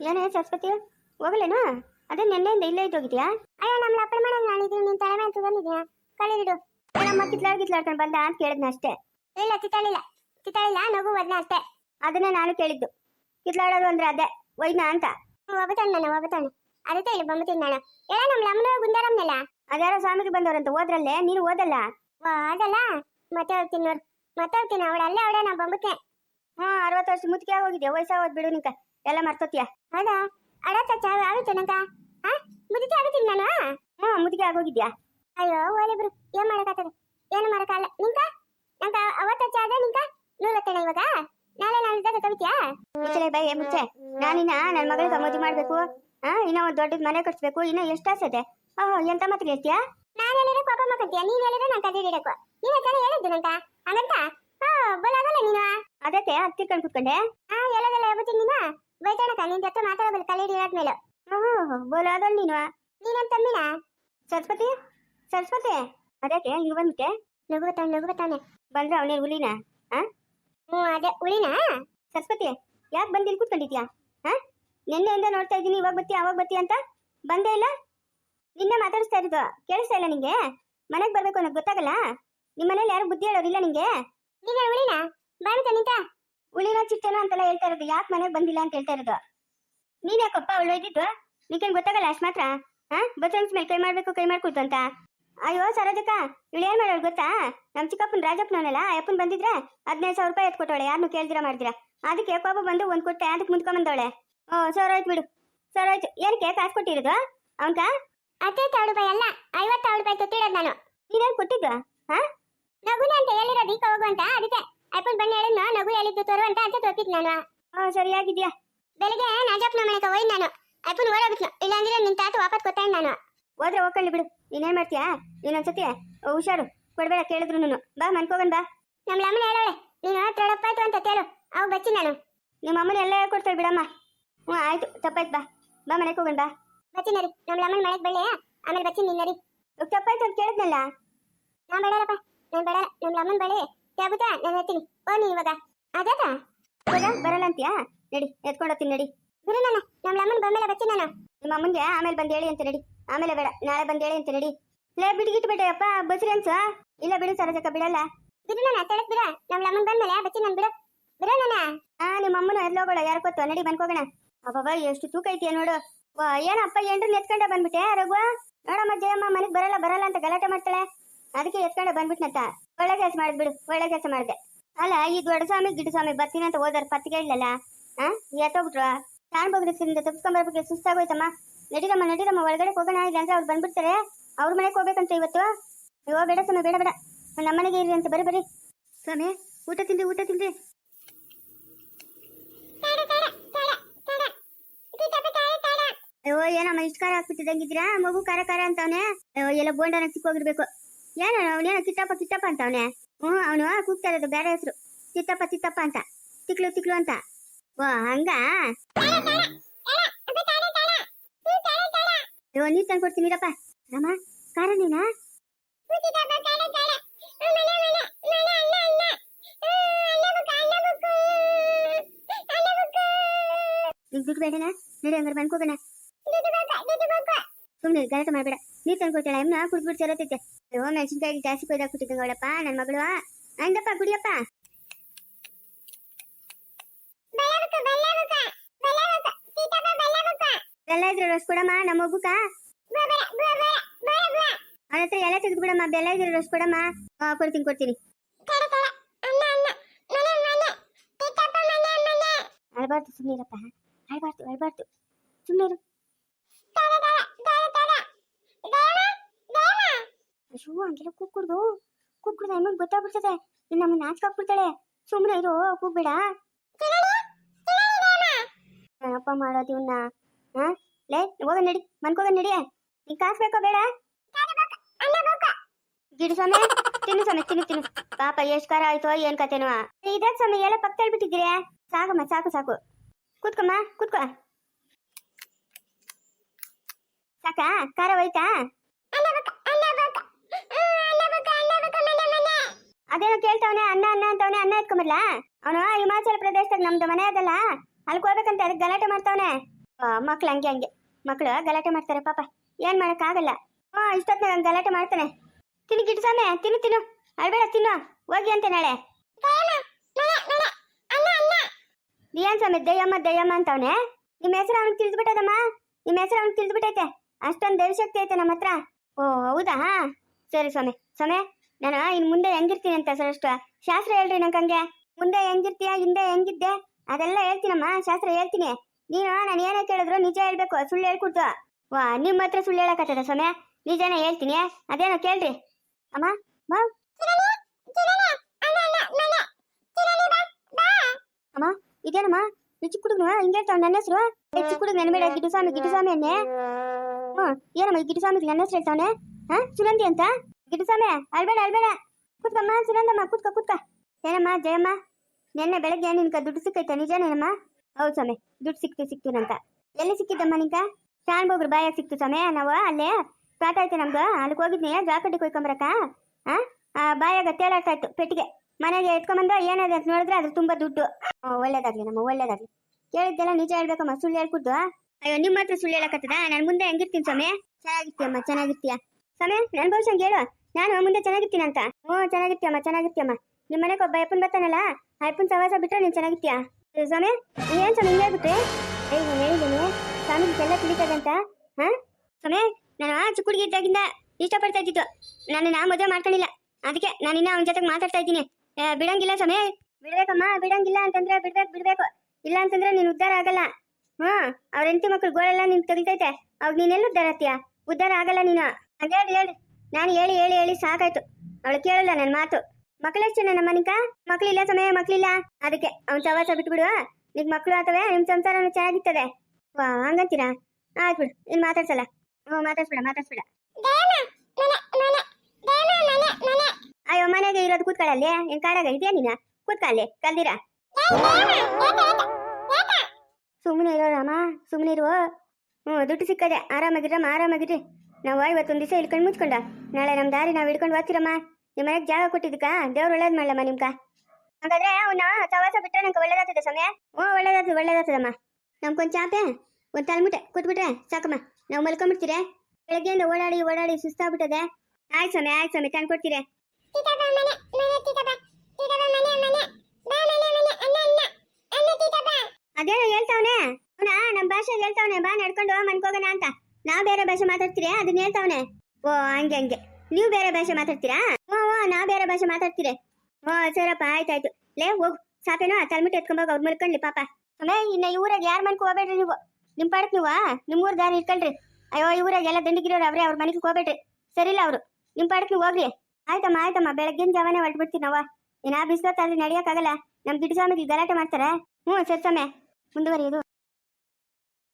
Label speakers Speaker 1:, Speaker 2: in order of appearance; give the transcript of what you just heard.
Speaker 1: ಏನೇ ಸರಸ್ವತಿ, ಹೋಗಲೇನು? ಅದೇ ನಿನ್ನೆಯಿಂದ ಇಲ್ಲೇ ಇದ್ದೋಗಿದ್ಯಾ?
Speaker 2: ಅಯ್ಯೋ ನಮ್ಮ ಅಪ್ಪನ ಮನೆಗೆ ನಾನಿದ್ದೀನಿ ನಿನ್ ತಲೆ ಮೇಲೆ ತಗೊಂಡಿದ್ಯಾ? ಕಲಿರಿಡು
Speaker 1: ನಮ್ಮ ಕಿತ್ಲಾಡ್ ಕಿತ್ಲಾಡ್ಕೊಂಡು ಬಂದ ಅಂತ ಕೇಳಿದ್ನ ಅಷ್ಟೇ.
Speaker 2: ಇಲ್ಲ ತಿತ್ತಾಳಿಲ್ಲ ತಿತ್ತಾಳಿಲ್ಲ ನಗು ಬದ್ನ ಅಷ್ಟೇ.
Speaker 1: ಅದನ್ನ ನಾನು ಕೇಳಿದ್ದು. ಕಿತ್ಲಾಡೋದು ಅಂದ್ರೆ ಅದೇ ಒಯ್ನ ಅಂತ.
Speaker 2: ಒಬ್ಬತಾಣ ನಾನು ಒಬ್ಬತಾಣ ಅದಕ್ಕೆ ಇಲ್ಲಿ ಬಂಬತ್ತೀನಿ ನಾನು ಎಲ್ಲ ನಮ್ಮ ಲಮ್ಮನ ಗುಂದಾರಮ್ಮನಲ್ಲ
Speaker 1: ಅದ್ಯಾರೋ ಸ್ವಾಮಿಗೆ ಬಂದವರಂತ, ಹೋದ್ರಲ್ಲೇ? ನೀನು ಓದಲ್ಲ
Speaker 2: ಅದಲ್ಲ? ಮತ್ತೆ ಹೋಗ್ತೀನಿ ನೋಡ್ ಮತ್ತೆ ಹೋಗ್ತೀನಿ ಅವಳು ಅಲ್ಲೇ ಅವಳೆ ನಾ ಬಂಬಕ್ಕೆ
Speaker 1: ಹಾ ಅರವತ್ತು ವರ್ಷ ಮುತ್ತಿಗೆ ಹೋಗಿದ್ಯಾ ಹೋದ್ ಬಿಡು ನಿಂಕ ಎಲ್ಲ ಮರ್ತೋತಿಯ?
Speaker 2: ಅಡ ಅಡ ಚಾವ ಆಗುತ್ತೆ ನಂಗ ಹಾ? ಮುದಿತಿ ಆಗುತ್ತೀನಿ ನಾನು
Speaker 1: ಹ್ಞೂ ಮುತ್ತಿಗೆ ಆಗೋಗಿದ್ಯಾ?
Speaker 2: ಅಯ್ಯೋ, ಓಲಿಬ್ರು, ಏನ್ ಮಾಡಕ್ಕಾಗ್ತದೆ? ಏನು ಮಾಡಕ್ಕಾಗಲ್ಲ. ನಿಂಕ ನಂಗ ಅವತ್ತ ಚಾದ ನಿಂಕ ನೂಲತ್ತೇನೆ ಇವಾಗ? ನಾಳೆ ನಾನು ಇದ್ದಾಗ ಕವಿತ್ಯಾ
Speaker 1: ಮುಚ್ಚಲೆ ಬೈ ಮುಚ್ಚೆ. ನಾನಿನ್ನ ನನ್ನ ಮಗಳಿಗೆ ಮದುವೆ ಮಾಡ್ಬೇಕು. ಹಾ ಇನ್ನ ಒಂದ್ ದೊಡ್ಡದ್ ಮನೆ ಕಟ್ಸ್ಬೇಕು. ಇನ್ನ ಎಷ್ಟು ಆಸತೆ ಓಹೋ, ಎಂತ ಮತ್ ಹೇಳ್ತೀಯಾ?
Speaker 2: ನಾನು ಹೇಳಿದ್ರೆ ಪಾಪ ಮಕ್ಕಂತೀಯ ನೀನ್ ಹೇಳಿದ್ರೆ ನಾನು ಕದಿ ಹಿಡಕು ನೀನ್ ತಾನೇ ಹೇಳಿದ್ದು ನಂಗ? ಹಂಗಂತ? ಹಾ ಬೋಲಾಗಲ್ಲ ನೀನು
Speaker 1: ಅದಕ್ಕೆ ಹತ್ತಿರ್ಕೊಂಡು ಕುತ್ಕೊಂಡೆ?
Speaker 2: ಹಾ ಹೇಳೋದಲ್ಲ ಹೇಳ್ಬಿಡ್ತೀನಿ ನೀನು. ಬೈತಾಣಕ ನಿನ್ ಜೊತೆ ಮಾತಾಡೋದಿಲ್ಲ ಕಲೆ ಹಿಡಿಯೋದ್ಮೇಲೆ
Speaker 1: ಹ್ಞೂ ಬೋಲಾದಳು ನೀನು
Speaker 2: ನೀನಂತ ತಮ್ಮಿನ
Speaker 1: ಸರಸ್ವತಿ? ಸರಸ್ವತಿ? ಅದಕ್ಕೆ ಹಿಂಗ್ ಬಂದ್ಬಿಟ್ಟೆ?
Speaker 2: ನಗು ಬತ್ತಾನೆ ನಗು ಬತ್ತಾನೆ
Speaker 1: ಬಂದ್ರೆ ಅವನೇ ಹುಲಿನ? ಹಾ
Speaker 2: ಹ್ಞೂ, ಅದೇ, ಹುಲಿನ?
Speaker 1: ಸರಸ್ವತಿ, ಯಾಕೆ ಬಂದು ಇಲ್ಲಿ ಕೂತ್ಕೊಂಡಿದ್ಯಾ? ಹಾ ನಿನ್ನೆಯಿಂದ ನೋಡ್ತಾ ಇದ್ದೀನಿ, ಇವಾಗ ಬತ್ತಿ ಅವಾಗ ಬತ್ತಿ ಅಂತ? ಬಂದೇ ಇಲ್ಲ? ನಿನ್ನೆ ಮಾತಾಡಿಸ್ತಾ ಇರೋದು, ಕೇಳಿಸ್ತಾ ಇಲ್ಲ ನಿಂಗೆ? ಮನೆಗೆ ಬರಬೇಕು ಅನ್ನೋದು ಗೊತ್ತಾಗಲ್ಲ? ನಿಮ್ಮ ಮನೇಲಿ ಯಾರು ಬುದ್ಧಿ ಹೇಳೋರಿಲ್ಲ ನಿಂಗೆ?
Speaker 2: ನೀನ ಉಳಿನ ಬಾವಿತ ನಿಂತ?
Speaker 1: ಉಳಿನ ಚಿಕ್ಕನ ಅಂತೆಲ್ಲ ಹೇಳ್ತಾ ಇರೋದು. ಯಾಕೆ ಮನೆಗೆ ಬಂದಿಲ್ಲ ಅಂತ ಹೇಳ್ತಾ ಇರೋದು? ನೀನ್ ಯಾಕಪ್ಪ ಅವಳು ಒಯ್ದಿದ್ದು? ನಿಂಗೆ ಗೊತ್ತಾಗಲ್ಲ ಅಷ್ಟು ಮಾತ್ರ? ಹಾ? ಬಸವನ್ಸ್ ಮೇಲೆ ಕೈ ಮಾಡ್ಬೇಕು ಕೈ ಮಾಡ್ಕೊಳ್ತು ಅಂತ? ಅಯ್ಯೋ ಸರೋಜಕ್ಕ ಏನ್ ಮಾಡೋಳು ಗೊತ್ತಾ? ನಮ್ ಚಿಕ್ಕಪ್ಪನ ರಾಜಪ್ಪನವನಲ್ಲ ಅಪ್ಪನ್ ಬಂದಿದ್ರೆ ಹದಿನೈದು ಸಾವಿರ ರೂಪಾಯಿ ಎತ್ಕೊಟ್ಟವಳೆ. ಯಾರನ್ನು ಕೇಳ್ದಿರ ಮಾಡಿದ್ರ. ಅದಕ್ಕೆ ಕೋಪ ಬಂದು ಒಂದ್ ಕೊಟ್ಟೆ ಅದಕ್ಕೆ ಮುಂದ್ಕೊಂಬಂದವಳೆ. ಓ ಸರೋಜ್ ಬಿಡು. ಸರೋಯ್ತು ಏನಕ್ಕೆ ಕಾಸು ಕೊಟ್ಟಿರೋದು? ಅವನ್ಕ?
Speaker 2: ಅದೇ ಸಾವಿರ ರೂಪಾಯಿ ಅಲ್ಲ ಐವತ್ತು ಸಾವಿರ ರೂಪಾಯಿ ಕೊಟ್ಟಿರೋದು ನಾನು.
Speaker 1: ನೀನೇನ್ ಕೊಟ್ಟಿದ್ವಾ ಹಾ?
Speaker 2: ನಗುನ ಅಂತ ಹೇಳಿರೋದು ಈಗ ಹೋಗು ಅಂತ ಅದಕ್ಕೆ. ಅಪ್ಪನ್ ಬಣ್ಣ ಹೇಳಿದ್ನು ನಗು ಹೇಳಿದ್ದು ತೋರು ಅಂತ ಅಂತ ತೋಪಿದ್ ನಾನು.
Speaker 1: ಹಾ ಸರಿಯಾಗಿದ್ಯಾ?
Speaker 2: ಬೆಳಿಗ್ಗೆ ನಾಜಪ್ಪನ ಮನೆಗೆ ಹೋಯ್ತು ನಾನು. ಅಪ್ಪನ್ ಓಡೋಗ್ಬಿಟ್ನು ಇಲ್ಲಾಂದ್ರೆ ನಿನ್ ತಾತ ವಾಪಸ್ ಕೊತ್ತಾಯ್ ನಾನು.
Speaker 1: ಹೋದ್ರೆ ಹೋಗ್ಕೊಳ್ಳಿ ಬಿಡು. ನೀನೇನ್ ಮಾಡ್ತೀಯಾ? ನೀನೊಂದ್ಸತಿ ಹುಷಾರು. ಕೊಡ್ಬೇಡ ಕೇಳಿದ್ರು ನಾನು. ಬಾ ಮನ್ಕೋಗನ್ ಬಾ.
Speaker 2: ನಮ್ಮ ಅಮ್ಮನ ಹೇಳೋಳೆ ನೀನು ತೊಡಪ್ಪ ಆಯ್ತು ಅಂತ ಕೇಳು ಅವ್ ಬಚ್ಚಿ ನಾನು.
Speaker 1: ನಿಮ್ಮ ಅಮ್ಮನ ಎಲ್ಲ ಹೇಳ್ಕೊಡ್ತಾಳೆ ಬಿಡಮ್ಮ. ಹ್ಞೂ ಆಯ್ತು ತಪ್ಪಾಯ್ತು ಬಾ. ಬಾ ಮನೆಗೆ ಹೋಗೋಣ ಬಾ.
Speaker 2: ಬಚ್ಚಿ ನರಿ. ನಮ್ಮ ಅಮ್ಮನ ಮನೆಗೆ ಬಳ್ಳಿ ಆಮೇಲೆ ಬಚ್ಚಿ ನಿನ್ನರಿ
Speaker 1: ತಪ್ಪಾಯ್ತು ಅಂತ ಕೇಳಿದ್ನಲ್ಲ?
Speaker 2: ನಾನು ಬೇಡಪ್ಪ ನಾನು ಬೇಡ. ನಮ್ಮ ಅಮ್ಮನ ಬಳಿ ತ್ಯಾಗುತ್ತಾ ನಾನು ಹೇಳ್ತೀನಿ. ಓ ನೀ ಇವಾಗ. ಅದಾದ
Speaker 1: ಇವಾಗ ಬರಲ್ಲ ಅಂತೀಯಾ ನಡಿ ಎತ್ಕೊಂಡು ಹೋಗ್ತೀನಿ ನಡಿ.
Speaker 2: ಗುರು ನಮ್ಮ ಅಮ್ಮನ ಬಂದ್ಮೇಲೆ ಬರ್ತೀನಿ ನಾನು.
Speaker 1: ನಿಮ್ಮ ಅಮ್ಮನಿಗೆ ಆಮೇಲೆ ಬಂದು ಹೇಳಿ ಅಂತ ನಡಿ. ಆಮೇಲೆ ಬೇಡ ನಾಳೆ ಬಂದು ಹೇಳಿ ಅಂತ ನಡಿ. ಲೇ ಬಿಡ್ಗಿಟ್ಟು ಬೇಟಪ್ಪ ಬಸ್ರಿ ಅನ್ಸ. ಇಲ್ಲ ಬಿಡು ಸರಜಕ್ಕ ಬಿಡಲ್ಲ.
Speaker 2: ಬಿಡು ನಾನು ತೆಳಕ್ ಬಿಡ. ನಮ್ಮ ಅಮ್ಮನ ಬಂದ್ಮೇಲೆ ಬಚ್ಚಿ ನಾನು ಬಿಡು. ಬಿಡ ನಾನು.
Speaker 1: ಆ ನಿಮ್ಮ ಅಮ್ಮನ ಎಲ್ಲ ಹೋಗೋಣ ಯಾರು ಗೊತ್ತು? ನಡಿ ಬಂದ್ಕೋಗೋಣ ಅಬ್ಬಬ್ಬ ಎಷ್ಟು ತೂಕ ಐತಿಯ ನೋಡು. ಏನಪ್ಪ ಎಂಟ್ರನ್ನ ಎತ್ಕೊಂಡೆ ಬಂದ್ಬಿಟ್ಟೆ ರಘುವ? ನೋಡಮ್ಮ ಜಯಮ್ಮ ಮನೆಗೆ ಬರಲ್ಲ ಬರಲ್ಲ ಅಂತ ಗಲಾಟೆ ಮಾಡ್ತಾಳೆ. ಅದಕ್ಕೆ ಎತ್ಕೊಂಡೆ ಬಂದ್ಬಿಟ್ನಂತ. ಒಳ್ಳೆ ಕೆಲಸ ಮಾಡಿದ್ಬಿಡು ಒಳ್ಳೆ ಕೆಲಸ ಮಾಡಿದೆ. ಅಲ್ಲ, ಈ ದೊಡ್ಡ ಸ್ವಾಮಿ ಬರ್ತೀನಿ ಅಂತ ಹೋದಾರ ಪತ್ತಿಗೆ ಇಲ್ಲಲ್ಲ ಆ ಎತ್ತೋಗ್ಬಿಟ್ರು ತಾನ್ ಬಗ್ರಿಂದ ತಪ್ಸ್ಕೊಂಬರ್ಬೇಕು ಸುಸ್ತಾಗೋಯ್ತಮ್ಮ. ನಡೀರಮ್ಮ ನಡೀರಮ್ಮ, ಒಳಗಡೆ ಹೋಗೋಣ ಇಲ್ಲ ಅಂದ್ರೆ ಅವ್ರು ಬಂದ್ಬಿಡ್ತಾರೆ. ಅವ್ರ ಮನೆಗೆ ಹೋಗ್ಬೇಕಂತ ಇವತ್ತು? ಅಯ್ಯೋ, ಬೇಡ ಸ್ವಾಮಿ, ಬೇಡ ಬೇಡ. ನಮ್ಮ ಮನೆಗೆ ಇರಿ ಅಂತ, ಬರೀ ಬರೀ. ಸ್ವಾಮಿ, ಊಟ ತಿಂಡಿ, ಊಟ ತಿಂದ್ರಿ ಅಯ್ಯೋ, ಏನಮ್ಮ, ಇಷ್ಟು ಖಾರ ಹಾಕ್ಬಿಟ್ಟಿದಂಗಿದ್ದೀರಾ ಮಗು ಖಾರ ಖಾರ ಅಂತವನೆ. ಅಯ್ಯೋ, ಎಲ್ಲ ಬೋಂಡನ ಸಿಕ್ಕೋಗಿರ್ಬೇಕು. ಏನೋ ಅವನೇನೋ ಕಿಟ್ಟಪ್ಪ ಕಿಟ್ಟಪ್ಪ ಅಂತವನೆ ಹ್ಞೂ, ಅವನು ಕೂಗ್ತಾ ಇರೋದು ಬೇರೆ ಹೆಸರು. ಚಿತ್ತಪ್ಪ ಚಿತ್ತಪ್ಪ ಅಂತ. ತಿಕ್ಲು ತಿಕ್ಲು ಅಂತ. ಓ, ಹಂಗ? ನೀರ್ ತಂದು ಕೊಡ್ತೀನಿ ಇರಪ್ಪ ರಾಮ, ಖಾರ ನೀನಾ? ಈಗ ದುಡ್ಡು ಬೇಡನಾ? ನಡಿ ಹಂಗಾರೆ ಬಂದ್ಕೋಗಣ. ಸುಮ್ಮನೆ ಗಲಾಟೆ ಮಾಡಬೇಡ. ನೀರ್ ತಂದು ಕೊಡ್ತಾಳೆ ಎಮ್ನ ಕುಡ್ಬಿಟ್ಟು ಸೇರತೈತೆ ಅಯ್ಯೋ ಮೆಣಸಿನ್ಕಾಯಿಗೆ ಜಾಸ್ತಿ ಕೊಯ್ದಾಕ್ಬಿಟ್ಟಿದ್ದಂಗೆ ಅವಳಪ್ಪ. ನನ್ನ ಮಗಳು ಹಂಗಪ್ಪ ಕುಡಿಯಪ್ಪ. ಎಲ್ಲ ಇದ್ರೆ ರಸ್ ಕೊಡಮ್ಮ ನಮ್ಮ ಮಗುಕ ಅವನ ಹತ್ರ ಎಲ್ಲ ತೆಗೆದು ಬಿಡಮ್ಮ ಬೆಲ್ಲ ಇದ್ರೆ ರೋಸ್ ಕೊಡಮ್ಮ. ಕೊಡ್ತೀನಿ ಕೊಡ್ತೀನಿ. ಅಳ್ಬಾರ್ದು ಸುಮ್ಮನಿರಪ್ಪ ಅಳ್ಬಾರ್ದು ಅಳ್ಬಾರ್ದು. ಸುಮ್ಮನಿರು ಅಯ್ಯೋ, ಹಂಗೆಲ್ಲ ಕೂಗ್ಬಿಡ್ದು ಕೂಗ್ಬಿಡ್ದ ಅಮ್ಮನ್ ಗೊತ್ತಾಗ್ಬಿಡ್ತದೆ. ಇನ್ನು ನಮ್ಮನ್ನ ನಾಚ್ಕಾಕ್ಬಿಡ್ತಾಳೆ ಸುಮ್ಮನೆ ಇರು, ಕೂಗ್ಬೇಡ. ಅಪ್ಪ ಮಾಡೋದು ಇವನ್ನ ಹಾ ಲೇ ಹೋಗ ನಡಿ ಮನ್ಕೋಗ ನಡಿ. ನೀನ್ ಕಾಸು ಬೇಕೋ ಬೇಡ? ಗಿಡ ಸ್ವಾಮಿ, ತಿನ್ನು ಸ್ವಾಮಿ, ತಿನ್ನು ತಿನ್ನು. ಪಾಪ, ಎಷ್ಟ್ ಖಾರ ಆಯ್ತೋ ಏನ್ ಕತೆನೋ ಇದಾಗ ಸ್ವಾಮಿ, ಎಲ್ಲ ಪಕ್ಕ ತಳ್ಬಿಟ್ಟಿದ್ದೀರಿ? ಸಾಕಮ್ಮ, ಸಾಕು ಸಾಕು. ಕೂತ್ಕಮ್ಮ, ಕೂತ್ಕೋ. ಸಾಕಾ? ಖಾರ ಹೋಯ್ತಾ? ಅದೇನೋ ಕೇಳ್ತಾವನೆ ಅನ್ನ ಅನ್ನ ಅಂತವನೆ ಅನ್ನ ಎತ್ಕೊಂಬರ್ಲಾ ಅವನು ಹಿಮಾಚಲ ಪ್ರದೇಶದಾಗ ನಮ್ದು ಮನೆ ಅದಲ್ಲ ಅಲ್ಲಿ ಹೋಗ್ಬೇಕಂತ ಅದಕ್ಕೆ ಗಲಾಟೆ ಮಾಡ್ತಾವನೆ. ಮಕ್ಳು ಹಂಗೆ ಹಂಗೆ. ಮಕ್ಕಳು ಗಲಾಟೆ ಮಾಡ್ತಾರೆ, ಪಾಪ. ಏನ್ ಮಾಡಕ್ಕಾಗಲ್ಲ. ಹಾ ಇಷ್ಟೊತ್ತಿನ ಹಂಗೆ ಗಲಾಟೆ ಮಾಡ್ತಾನೆ. ತಿನ್ನು ಗಿಟ್ಟು ಸಾಮೆ ತಿನ್ನು ತಿನ್ನು. ಅಳ್ಬೇಡ, ತಿನ್ನು. ಹೋಗಿ ಅಂತ ನಾಳೆ. ಏನ್ ಸ್ವಾಮಿ, ದಯ್ಯಮ್ಮ ದಯ್ಯಮ್ಮ ಅಂತವನೆ? ನಿಮ್ಮ ಹೆಸರು ಅವ್ನಿಗೆ ತಿಳಿದ್ಬಿಟ್ಟದಮ್ಮ? ನಿಮ್ಮ ಹೆಸರು ಅವ್ನಿಗೆ ತಿಳಿದ್ಬಿಟ್ಟೈತೆ. ಅಷ್ಟೊಂದು ದೈವಶಕ್ತಿ ಐತೆ ನಮ್ಮ ಹತ್ರ ಓ, ಹೌದಾ? ಸರಿ ಸ್ವಾಮಿ. ಸ್ವಾಮಿ ನಾನು ಇನ್ ಮುಂದೆ ಹೆಂಗಿರ್ತೀನಿ ಅಂತ ಸರ್ ಅಷ್ಟು. ಶಾಸ್ತ್ರ ಹೇಳ್ರಿ ನಂಗೆ ಹಂಗೆ. ಮುಂದೆ ಹೆಂಗಿರ್ತೀಯ, ಹಿಂದೆ ಹೆಂಗಿದ್ದೆ? ಅದೆಲ್ಲ ಹೇಳ್ತೀನಮ್ಮ, ಶಾಸ್ತ್ರ ಹೇಳ್ತೀನಿ. ನೀನು, ನಾನು ಏನೇ ಕೇಳಿದ್ರು ನಿಜ ಹೇಳ್ಬೇಕು, ಸುಳ್ಳು ಹೇಳ್ಕೊಡ್ತು. ವಾ ನಿಮ್ಮ ಹತ್ರ ಸುಳ್ಳು ಹೇಳಕತ್ತದ ಸ್ವಾಮಿ? ನಿಜಾನ ಹೇಳ್ತೀನಿ ಅದೇನೋ ಕೇಳ್ರಿ. ಅಮ್ಮ, ಬಾ. ಅಮ್ಮ, ಇದೇನಮ್ಮ? ಈ ಚಿಕ್ಕ ಹುಡುಗನು? ಹಿಂಗೆ ಹೇಳ್ತಾವ ನನ್ನ ಹೆಸರು? ಈ ಚಿಕ್ಕ ಹುಡುಗ ನನ್ನ ಬೇಡ ಗಿಡುಸ್ವಾಮಿ ಗಿಡುಸ್ವಾಮಿ ಅನ್ನೆ? ಹ್ಞೂ ಏನಮ್ಮ ಈ ಗಿಡುಸ್ವಾಮಿಗೆ ನನ್ನ ಹೆಸರು ಹೇಳ್ತಾವನೆ? ಹಾ, ಸುನಂದಿ ಅಂತ? ಗಿಡುಸ್ವಾಮಿ ಅಳ್ಬೇಡ ಅಳ್ಬೇಡ. ಕೂತ್ಕಮ್ಮ ಸುನಂದಮ್ಮ, ಕೂತ್ಕ ಕೂತ್ಕ. ಏನಮ್ಮ, ಜಯಮ್ಮ? ನಿನ್ನೆ ಬೆಳಗ್ಗೆ ನಿನ್ಕ ದುಡ್ಡು ಸಿಕ್ಕೈತೆ ನಿಜನೇನಮ್ಮ ಹೌದು ಸ್ವಾಮಿ, ದುಡ್ಡು ಸಿಕ್ತು ಸಿಕ್ತು ಅಂತ ಎಲ್ಲಿ ಸಿಕ್ಕಿದ್ದಮ್ಮ ನಿಂಕ ಶಾನ್ ಬೋಗ್ರು ಬಾಯಾಗ ಸಿಕ್ತು ಸ್ವಾಮಿ, ನಾವು ಅಲ್ಲೇ ಪಾಠ ಐತೆ ನಮ್ದು, ಅಲ್ಲಿಗೆ ಹೋಗಿದ್ನಿ ಜಾಕಡ್ಡಿ ಕೊಯ್ಕೊಂಬರಕ ಆ? ಬಾಯಾಗ ತೇಲಾಡ್ತಾ ಪೆಟ್ಟಿಗೆ. ಮನೆಗೆ ಎತ್ಕೊಂಬಂದ ಏನಿದೆ ಅಂತ ನೋಡಿದ್ರೆ ಅದ್ರ ತುಂಬಾ ದುಡ್ಡು. ಒಳ್ಳೇದಾಗ್ಲಿ ನಮ್ಮ, ಒಳ್ಳೇದಾಗ್ಲಿ. ಕೇಳಿದ್ದೆಲ್ಲ ನಿಜ ಹೇಳ್ಬೇಕಮ್ಮ, ಸುಳ್ಳು ಹೇಳ್ಕೊಡ್ದು. ಅಯ್ಯೋ, ನಿಮ್ಮ ಹತ್ರ ಸುಳ್ಳು ಹೇಳಕತ್ತದ? ನಾನು ಮುಂದೆ ಹೆಂಗಿರ್ತೀನಿ ಸ್ವಾಮಿ? ಚೆನ್ನಾಗಿರ್ತೀಯಮ್ಮ, ಚೆನ್ನಾಗಿರ್ತೀಯ. ಸ್ವಾಮಿ ನನ್ನ ಭವಿಷ್ಯ ಹೇಳು ನಾನು ಮುಂದೆ ಚೆನ್ನಾಗಿರ್ತೀನಂತ. ಹ್ಞೂ, ಚೆನ್ನಾಗಿರ್ತೀಯಮ್ಮ ಚೆನ್ನಾಗಿರ್ತೀಯಮ್ಮ. ನಿಮ್ಮ ಮನೆಗೆ ಒಬ್ಬ ಅಪ್ಪನ್ ಬರ್ತಾನಲ್ಲ ಅಯ್ಯಪ್ಪನ ಸವಾಸ ಬಿಟ್ಟರೆ ನೀನು ಚೆನ್ನಾಗಿರ್ತೀಯ? ಸ್ವಾಮಿ ಏನ್ ಸ್ವಾಮಿ ಹಿಂಗೆ ಹೇಳ್ಬಿಟ್ರೆ? ಏಯ್, ನಾನು ಹೇಳಿದ್ದೀನಿ? ಸ್ವಾಮಿಗೆಲ್ಲ ತಿಳಿತದೆ ಅಂತ ಹಾ? ಸ್ವಾಮಿ, ನಾನು ಆ ಚಿಕ್ಕ ಹುಡುಗಿ ಇದ್ದಾಗಿಂದ ಇಷ್ಟಪಡ್ತಾ ಇದ್ದಿದ್ದು. ನಾನು ನಾ ಮದುವೆ ಮಾಡ್ಕೊಂಡಿಲ್ಲ. ಅದಕ್ಕೆ ನಾನು ಇನ್ನ ಅವನ ಜೊತೆಗೆ ಮಾತಾಡ್ತಾ ಇದ್ದೀನಿ. ಬಿಡಂಗಿಲ್ಲ ಸ್ವಾಮಿ. ಬಿಡ್ಬೇಕಮ್ಮ, ಬಿಡಂಗಿಲ್ಲ ಅಂತಂದ್ರೆ ಬಿಡ್ಬೇಕು ಬಿಡ್ಬೇಕು. ಇಲ್ಲ ಅಂತಂದ್ರೆ ನೀನು ಉದ್ಧಾರ ಆಗಲ್ಲ. ಹಾ ಅವ್ರ ಹೆಂಡತಿ ಮಕ್ಳು ಗೋಳೆಲ್ಲ ನಿನ್ ತೆಗಿತೈತೆ. ಅವಾಗ ನೀನೆಲ್ಲ ಉದ್ಧಾರ ಆಗ್ತೀಯ? ಉದ್ಧಾರ ಆಗಲ್ಲ ನೀನು. ಹಾಗೆ ಹೇಳಿ ಹೇಳಿ. ನಾನು ಹೇಳಿ ಹೇಳಿ ಹೇಳಿ ಸಾಕಾಯ್ತು. ಅವಳು ಕೇಳಲ್ಲ ನನ್ನ ಮಾತು. ಮಕ್ಕಳೆಷ್ಟು ನಮ್ಮ ಮನಿಕ ಮಕ್ಳಿಲ್ಲ ಸಮಯ ಮಕ್ಳಿಲ್ಲ ಅದಕ್ಕೆ ಅವ್ನ ಸವಾಸ ಬಿಟ್ಬಿಡು. ನಿಗ್ ಮಕ್ಕಳು ಆತವೆ ನಿಮ್ ಸಂಸಾರನು ಚೆನ್ನಾಗಿರ್ತದೆ. ವಾ ಹಂಗಂತೀರಾ? ಆಯ್ತು ಬಿಡು ಇನ್ ಮಾತಾಡ್ಸಲ್ಲ. ಹ್ಞೂ ಮಾತಾಡ್ಸ್ಬೇಡ ಮಾತಾಡ್ಸ್ಬೇಡ. ಅಯ್ಯೋ ಮನೆಗೆ ಇರೋದು ಕೂತ್ಕೊಳ್ಳಲ್ಲಿ ಏನ್ ಕಾಡಾಗ ಇದೆಯಾ ನೀನ? ಕೂತ್ಕೊಳ್ಳಿ ಕಲ್ದಿರಾ? ಸುಮ್ಮನೆ ಇರೋ ರಾಮ ಸುಮ್ಮನೆ ಇರುವ ಹ್ಞೂ ದುಡ್ಡು ಸಿಕ್ಕದೆ ಆರಾಮಾಗಿರಮ್ಮ ಆರಾಮಾಗಿರಿ ನಾವು ಇವತ್ತೊಂದು ದಿವಸ ಇಳ್ಕೊಂಡು ಮುಚ್ಕೊಂಡ. ನಾಳೆ ನಮ್ಮ ದಾರಿ ನಾವು ಹಿಡ್ಕೊಂಡು ಹೋಗ್ತಿರಮ್ಮ. ನಿಮ್ಮ ಮನೆಗೆ ಜಾಗ ಕೊಟ್ಟಿದ್ದಕ್ಕ ದೇವ್ರು ಒಳ್ಳೇದು ಮಾಡಲಮ್ಮ ನಿಮ್ಗ ಹಾಗಾದ್ರೆ ಅವನ್ನ ಸವಾಸ ಬಿಟ್ಟರೆ ನಂಗೆ ಒಳ್ಳೇದಾಗ್ತದೆ ಸಮಯ ಹ್ಞೂ ಒಳ್ಳೇದಾಗ್ತದೆ ಒಳ್ಳೇದಾಗ್ತದಮ್ಮ. ನಮ್ಗೊಂದು ಚಾಪೆ ಒಂದು ತಲೆಮುಟ್ಟೆ ಕೂತ್ಬಿಟ್ರೆ ಸಾಕಮ್ಮ. ನಾವು ಮಲ್ಕೊಂಡ್ಬಿಡ್ತೀರಿ ಬೆಳಗ್ಗೆಯಿಂದ ಓಡಾಡಿ ಓಡಾಡಿ ಸುಸ್ತಾಗ್ಬಿಟ್ಟದೆ. ಆಯ್ತು ಸ್ವಾಮಿ ಆಯ್ತು ಸ್ವಾಮಿ ತಂದು ಕೊಡ್ತೀರಿ. ಅದೇನೋ ಹೇಳ್ತಾವನೆ. ಅವನ ನಮ್ಮ ಭಾಷೆಯಲ್ಲಿ ಹೇಳ್ತಾವನೆ ಬಾ ನಡ್ಕೊಂಡು ಮನ್ಕೋಗೋಣ ಅಂತ. ನಾವ್ ಬೇರೆ ಭಾಷೆ ಮಾತಾಡ್ತೀರಿ? ಅದನ್ನ ಹೇಳ್ತಾವನೆ ಓ, ಹಂಗೆ ಹಂಗೆ. ನೀವು ಬೇರೆ ಭಾಷೆ ಮಾತಾಡ್ತೀರಾ? ಓ ಓ ನಾವ್ ಬೇರೆ ಭಾಷೆ ಮಾತಾಡ್ತೀರಿ. ಓ ಸರಪ್ಪ ಆಯ್ತಾಯ್ತು. ಲೇ, ಹೋಗು. ಸಾಪೇನೋ ತಲ್ಮಿಟ್ಟು ಎತ್ಕೊಂಬೋಗ ಅವ್ರು ಮಲ್ಕೊಂಡ್ಲಿ, ಪಾಪ. ಆಮೇಲೆ ಇನ್ನ ಇವ್ರಾಗ ಯಾರ ಮನೆಗೆ ಹೋಗ್ಬೇಡ್ರಿ ನೀವು? ನಿಮ್ ಪಾಡಕ್ ನೀವು? ನಿಮ್ ಊರ ದಾರಿ ಇಟ್ಕೊಳ್ರಿ. ಅಯ್ಯೋ ಇವ್ರಾಗ ಎಲ್ಲ ದಂಡಿಗಿರೋರು ಅವ್ರೆ, ಅವ್ರ ಮನೆಗೆ ಹೋಗ್ಬೇಡ್ರಿ. ಸರಿಲ್ಲ ಅವರು. ನಿಮ್ ಪಾಡಕ್ ನೀವು ಹೋಗ್ರಿ. ಆಯ್ತಮ್ಮ ಆಯ್ತಮ್ಮ. ಬೆಳಗ್ಗಿನ ಜಾವನೆ ಹೊರಟ್ಬಿಡ್ತೀವಿ ನಾವು ಬಿಸ್ಲತ್ತಾದ್ರೆ ನಡಿಯಕ್ಕಾಗಲ್ಲ ನಮ್ ಗಿಡ ಸ್ವಾಮಿಗೆ ಗಲಾಟೆ ಮಾಡ್ತಾರೆ. ಹ್ಞೂ ಸರಿ ಸ್ವಾಮಿ. ಮುಂದುವರಿಯೋದು.